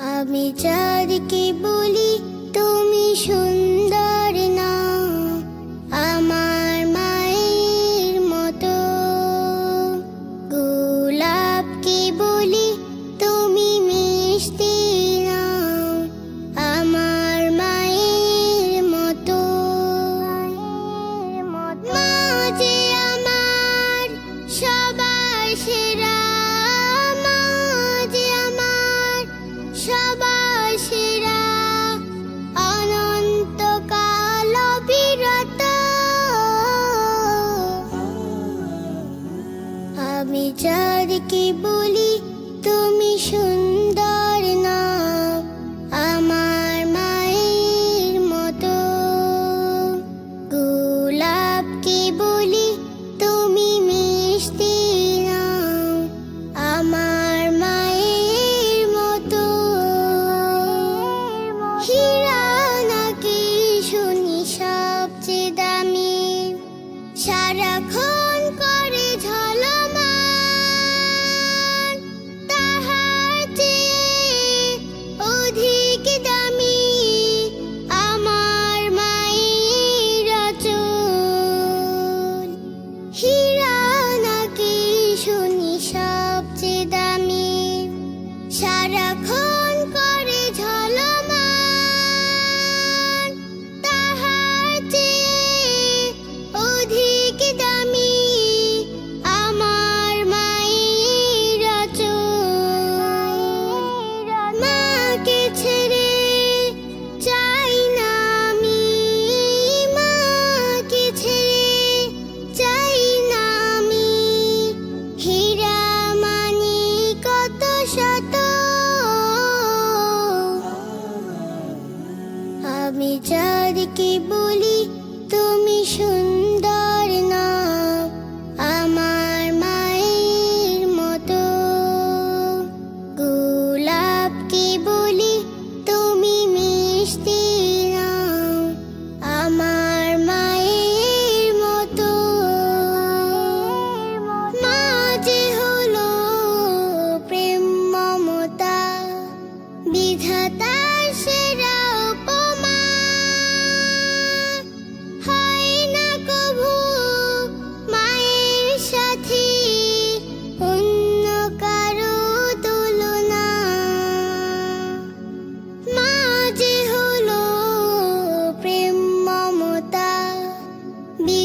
আমি চারকে বলি তুমি সুন্দর। সুন্দর নাম আমার মায়ের মতো। গোলাপকে বলি তুমি মিষ্টি নাম আমার মায়ের মতো। Yeah, cool.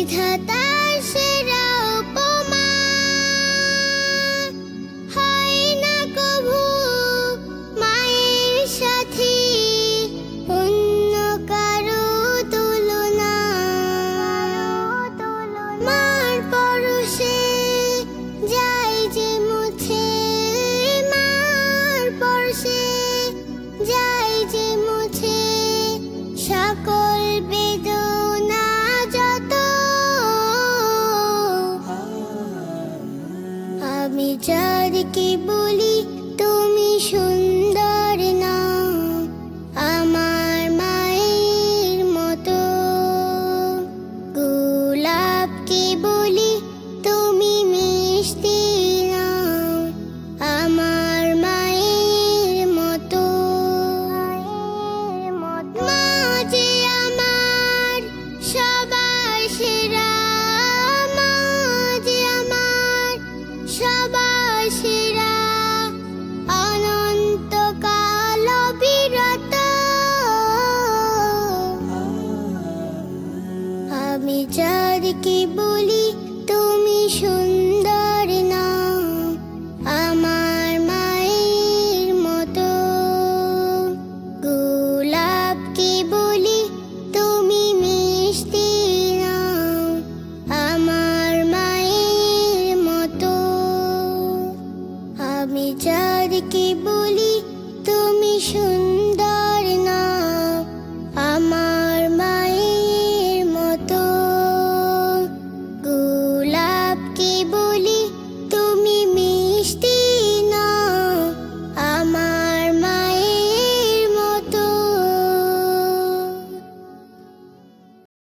他担心。কে বলি? আমি যার বলি তুমি সুন্দর।